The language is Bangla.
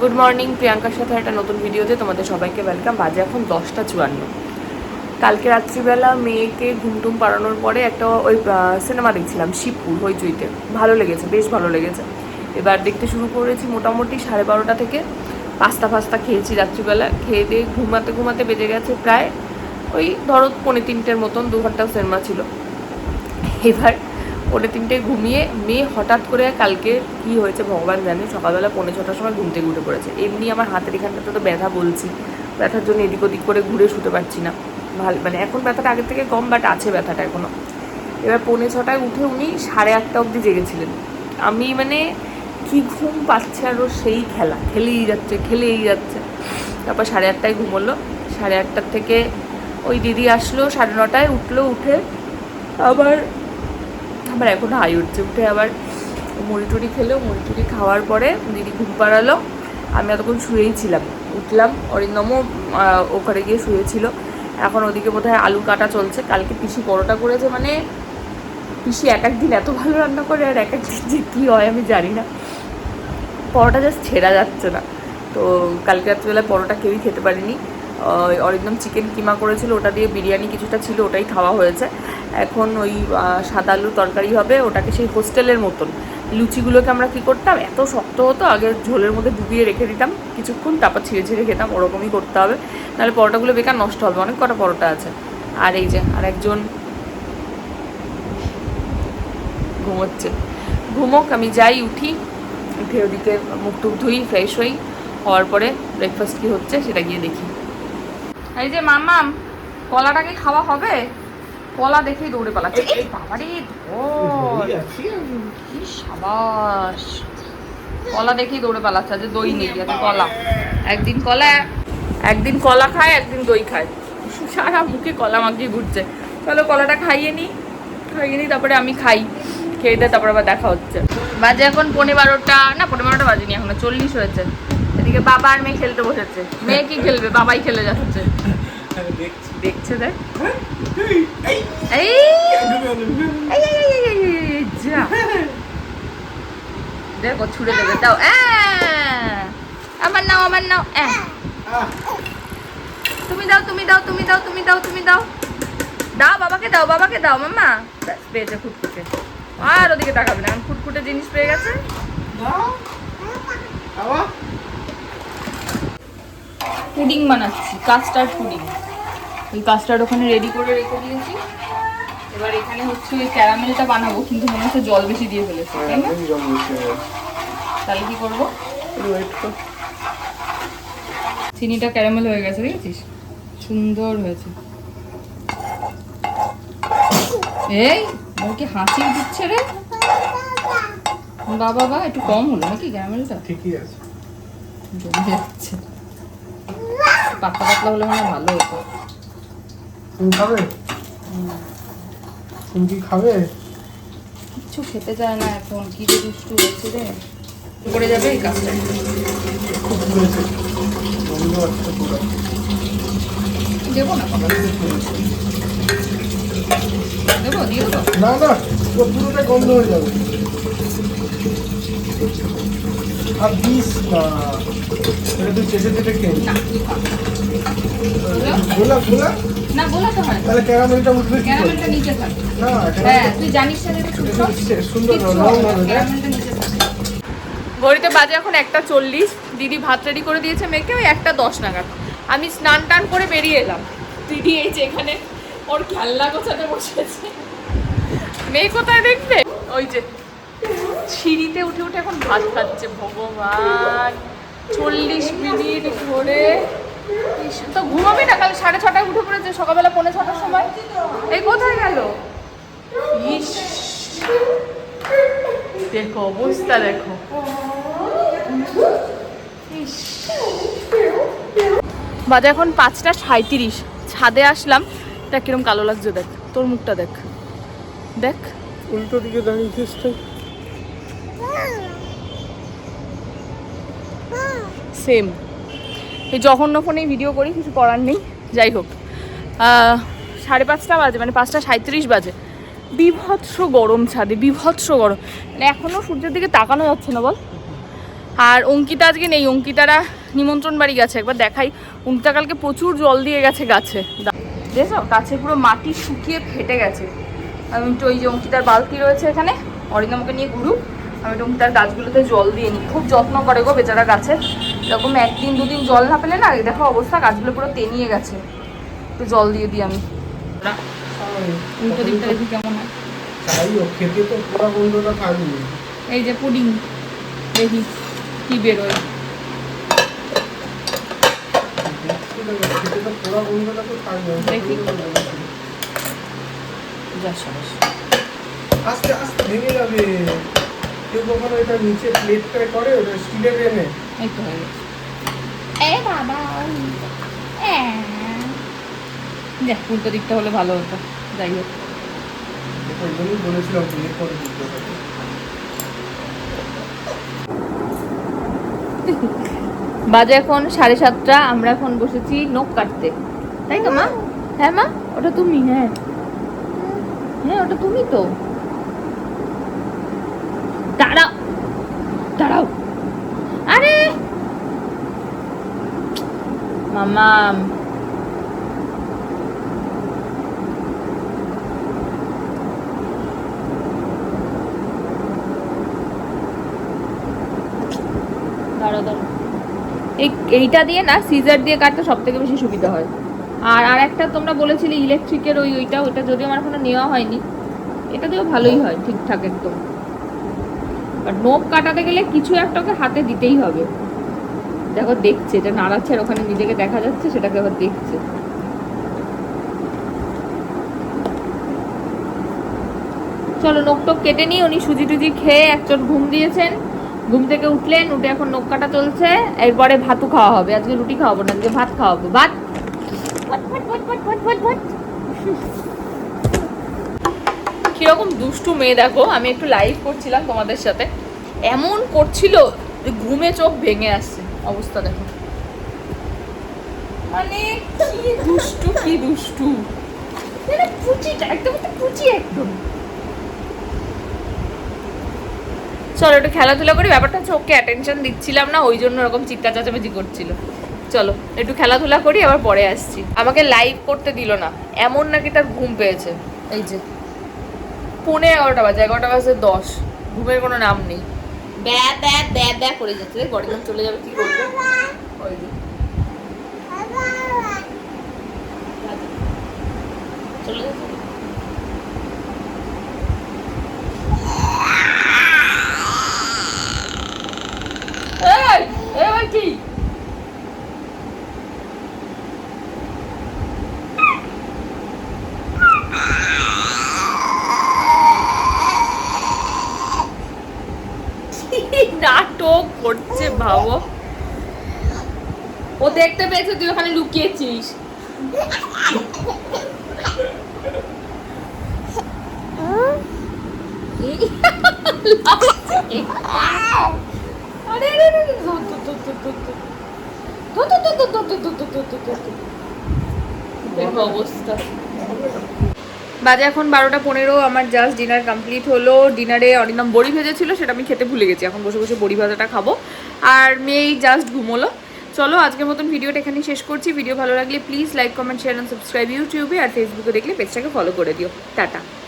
গুড মর্নিং প্রিয়াঙ্কার সাথে একটা নতুন ভিডিওতে তোমাদের সবাইকে ওয়েলকাম বাজে এখন দশটা চুয়ান্ন। কালকে রাত্রিবেলা মেয়েকে ঘুমটুম পাড়ানোর পরে একটা ওই সিনেমা দেখছিলাম, শিবপুর, হইচইতে। ভালো লেগেছে, বেশ ভালো লেগেছে। এবার দেখতে শুরু করেছি মোটামুটি সাড়ে বারোটা থেকে। পাস্তা ফাস্তা খেয়েছি রাত্রিবেলা, খেয়ে দিয়ে ঘুমাতে ঘুমাতে বেজে গেছে প্রায় ওই ধরো পৌনে তিনটের মতন, দু ঘণ্টা সিনেমা ছিল। এবার পৌনে তিনটে ঘুমিয়ে মেয়ে হঠাৎ করে কালকে কি হয়েছে ভগবান জানে, সকালবেলা পৌনে ছটার সময় ঘুম থেকে উঠে পড়েছে। এমনি আমার হাতের এখানটাতে তো ব্যথা বলছি, ব্যথার জন্য এদিক ওদিক করে ঘুরে শুতে পারছি না। ভালো মানে এখন ব্যথাটা আগের থেকে কম বাট আছে ব্যথাটা এখনও এবার পৌনে ছটায় উঠে উনি সাড়ে আটটা অবধি জেগেছিলেন। আমি মানে কি ঘুম পাচ্ছে আরও সেই খেলা, খেলেই যাচ্ছে খেলেই যাচ্ছে। তারপর সাড়ে আটটায় ঘুমোলো, সাড়ে আটটার থেকে ওই দিদি আসলো, সাড়ে নটায় উঠল, উঠে আবার আবার এখন হাই উঠছে। উঠে আবার মুড়ি টুড়ি খেলো মুড়ি টুড়ি খাওয়ার পরে দিদি ঘুম পাড়ালো। আমি এতক্ষণ শুয়েই ছিলাম। উঠলাম, অরিন্দমও ওখানে গিয়ে শুয়েছিল। এখন ওদিকে বোধহয় আলু কাটা চলছে। কালকে পিসি পরোটা করেছে মানে পিসি এক এক দিন এত ভালো রান্না করে আর এক এক দিন যে কী হয় আমি জানি না। পরোটা জাস্ট ছেঁড়া যাচ্ছে না। তো কালকে রাত্রিবেলায় পরোটা কেউই খেতে পারিনি। অরিন্দম চিকেন কিমা করেছিল, ওটা দিয়ে বিরিয়ানি কিছুটা ছিল, ওটাই খাওয়া হয়েছে। এখন ওই সাদা আলু তরকারি হবে, ওটাকে সেই হোস্টেলের মতন। লুচিগুলোকে আমরা কী করতাম? এত শক্ত হতো, আগে ঝোলের মধ্যে ডুবিয়ে রেখে দিতাম কিছুক্ষণ, তারপর ছিঁড়ে ছিঁড়ে খেতাম, ওরকমই করতে হবে। নাহলে পরোটাগুলো বেকার নষ্ট হবে, অনেক কটা পরোটা আছে। আর এই যে, আর একজন ঘুমোচ্ছে। ঘুমোক, আমি যাই, উঠি। উঠে ওদিকে মুখ টুক ধুই ফ্রেশ হই। হওয়ার পরে ব্রেকফাস্ট কি হচ্ছে, সেটা গিয়ে দেখি। এই যে মামাম কলাটা কি খাওয়া হবে? কলা দেখেই দৌড়ে পালাচ্ছে। এই বাবারে কি সাবাস। কলা দেখেই দৌড়ে পালাচ্ছে আজ দই নেই আছে কলা। একদিন কলা একদিন কলা খায় একদিন দই খায়। সারা মুখে কলা মাখিয়ে ঘুরছে। চলো কলাটা খাইয়ে নিই খাইয়ে নিই তারপরে আমি খাই। খেয়ে দিয়ে তারপরে আবার দেখা হচ্ছে। বাজে এখন পনেরো বারোটা না পনেরো বারোটা বাজেনি এখন চল্লিশ হয়েছে। এদিকে বাবা আর মেয়ে খেলতে বসেছে। মেয়ে কি খেলবে? বাবাই খেলে যাচ্ছে। দেখছে দেখ। দেখো ছুড়ে দেবে। দাও! আমার নাও আমার নাও! তুমি দাও তুমি দাও তুমি দাও তুমি দাও তুমি দাও। দাও, বাবাকে দাও বাবাকে দাও, মাম্মা। পেয়েছে ফুটফুটে আর ওদিকে তাকাবে না। ফুটফুটে জিনিস পেয়ে গেছে। পুডিং বানাচ্ছি কাস্টার্ড পুডিং। ওই কাস্টার্ড ওখানে রেডি করে রেখে দিয়েছি। এবার এখানে হচ্ছে ওই ক্যারামেলটা বানাবো কিন্তু মনে হচ্ছে জল বেশি দিয়ে ফেলেছে না? তাহলে কি করব? চিনিটা ক্যারামেল হয়ে গেছে দেখেছিস? সুন্দর হয়েছে। এই ওর কি হাসি দিচ্ছে রে? বাবা বা একটু কম হলো নাকি ক্যারামেলটা? ঠিকই আছে। জমে যাচ্ছে। পাতলা পাতলা হলে মানে ভালো হতো। তুমি খাবে? তুমি কি খাবে? কিচ্ছু খেতে চায় না এখন কি যে দুষ্টু হচ্ছে রে। পড়ে যাবে এই কাজটা? খুব হয়েছে। দেবো না দেবো দিয়ে দেবো? না না পুরোটা গন্ধ হয়ে যাবে। আর দিস না এটা চেটে চেটে খেয়ে না। গোলা গোলা না বলা তো হয় তাহলে ক্যারামেলটা উঠবে ক্যারামেলটা নিচে থাক। না হ্যাঁ তুই জানিস না এটা সুন্দর রং হবে না, হবে দেখ। ক্যারামেলটা নিচে থাকে। ঘড়িতে বাজে এখন একটা চল্লিশ। দিদি ভাত রেডি করে দিয়েছে মেয়েকে ওই একটা দশ নাগাদ। আমি স্নান টান করে বেরিয়ে এলাম। দিদি এই যে এখানে ওর খেলনা গোছাতে বসেছে। মেয়ে কোথায় দেখবে? ওই যে সিঁড়িতে উঠে উঠে এখন ভাত খাচ্ছে ভগবান। চল্লিশ মিনিট ধরে। তো ঘুমাবি না, কাল সাড়ে ছটায় উঠে পড়েছে, সকালবেলা পৌনে ছটার সময়। এই কোথায় গেল? ইস, দেখো অবস্থা, দেখো। বাজে এখন পাঁচটা সাঁত্রিশ ছাদে আসলাম। তা কিরম কালো লাগছে, দেখ। তোর মুখটা দেখ। দেখ। উল্টো দিকে দাঁড়িয়েছিস সেম এই জঘন্য ফোনেই ভিডিও করি, কিছু করার নেই। যাই হোক সাড়ে পাঁচটা বাজে মানে পাঁচটা সাঁত্রিশ বাজে। বিভৎস গরম ছাদে, বিভৎস গরম। মানে এখনও সূর্যের দিকে তাকানো যাচ্ছে না, বল। আর অঙ্কিতা আজকে নেই, অঙ্কিতারা নিমন্ত্রণ বাড়ি গেছে, একবার দেখাই। অঙ্কিতা কালকে প্রচুর জল দিয়ে গেছে গাছে। দেখো গাছে পুরো মাটি শুকিয়ে ফেটে গেছে। আমি তো ওই যে অঙ্কিতার বালতি রয়েছে এখানে, অরিন্দমকে নিয়ে ঘুরু আমি একটু অঙ্কিতার গাছগুলোতে জল দিয়ে নিই। খুব যত্ন করে গো বেচারা গাছে। এরকম একদিন দুদিন জল না পেলে না দেখো অবস্থা গাছগুলো পুরো তেনিয়ে গেছে। একটু জল দিয়ে দিই আমি। উল্টো দিকটা দেখি কেমন হয়। চাই ও খেতে তো পুরা গন্ধটা থাকবে। এই যে পুডিং দেখি কি বেরোয়। দেখি। যা আস্তে আস্তে ভেঙে যাবে। কেউ কখনো এটা নিচে করে ওটা এনে এই তো হয়ে গেছে। এ বাবা উল্টো দিকটা হলে ভালো হতো। যাই হোক। ওই জন্যই বলেছিলাম প্লেট করে দিতে হবে। বাজে এখন সাড়ে সাতটা আমরা এখন বসেছি নখ কাটতে। তাই তো মা? হ্যাঁ মা? ওটা তুমি হ্যাঁ। হ্যাঁ ওটা তুমি তো। দাঁড়াও। দাঁড়াও। আরে! দাঁড়াও এই, এইটা দিয়ে না সিজার দিয়ে কাটতে সব থেকে বেশি সুবিধা হয়। আর আর একটা তোমরা বলেছিলে ইলেকট্রিকের ওই, ওইটা ওইটা যদিও আমার এখনও নেওয়া হয়নি, এটা দিয়েও ভালোই হয়, ঠিকঠাক একদম। আর নোখ কাটাতে গেলে কিছু একটা ওকে হাতে দিতেই হবে। দেখো দেখছে এটা নাড়াচ্ছে আর ওখানে নিজেকে দেখা যাচ্ছে সেটাকে আবার দেখছে। চলো নোখ টোক কেটে নিই উনি সুজি টুজি খেয়ে একজন ঘুম দিয়েছেন। ঘুম থেকে উঠলেন উঠে এখন নোখ কাটা চলছে। এরপরে ভাতও খাওয়া হবে আজকে রুটি খাওয়াবো না আজকে ভাত খাওয়াবো। ভাত! ভাত, ভাত, ভাত, ভাত, ভাত, ভাত, ভাত। কীরকম দুষ্টু মেয়ে দেখো আমি একটু লাইভ করছিলাম তোমাদের সাথে। এমন করছিল যে ঘুমে চোখ ভেঙে আসছে। অবস্থা দেখো। মানে কি দুষ্টু কি দুষ্টু। মানে পুচিটা চলো, একটু খেলাধুলা করি। ব্যাপারটা হচ্ছে ওকে অ্যাটেনশন দিচ্ছিলাম না, ওই জন্য ওরকম চিৎকার চেঁচামেচি করছিল। চলো, একটু খেলাধুলা করি, আবার পরে আসছি। আমাকে লাইভ করতে দিল না। এমন নাকি তার ঘুম পেয়েছে। এই যে, পৌনে এগারোটা বাজে এগারোটা বাজে দশ। ঘুমের কোনো নাম নেই। ব্যা ব্যা ব্যা ব্যা করে যাচ্ছে। গরম চলে যাবে কি করবে? ওই করছে ভাবো ও দেখতে পেয়েছে তুই ওখানে লুকিয়েছিস অবস্থা বাজে এখন বারোটা পনেরো, আমার জাস্ট ডিনার কমপ্লিট হলো। ডিনারে অরিন্দম বড়ি ভেজেছিল, সেটা আমি খেতে ভুলে গেছি। এখন বসে বসে বড়ি ভাজাটা খাব। আর মেয়েই জাস্ট ঘুমোলো। চলো, আজকের মতন ভিডিওটা এখানেই শেষ করছি। ভিডিও ভালো লাগলে please like comment share and subscribe ইউটিউবে। আর ফেসবুকে দেখলে পেজটাকে ফলো করে দিও। টাটা।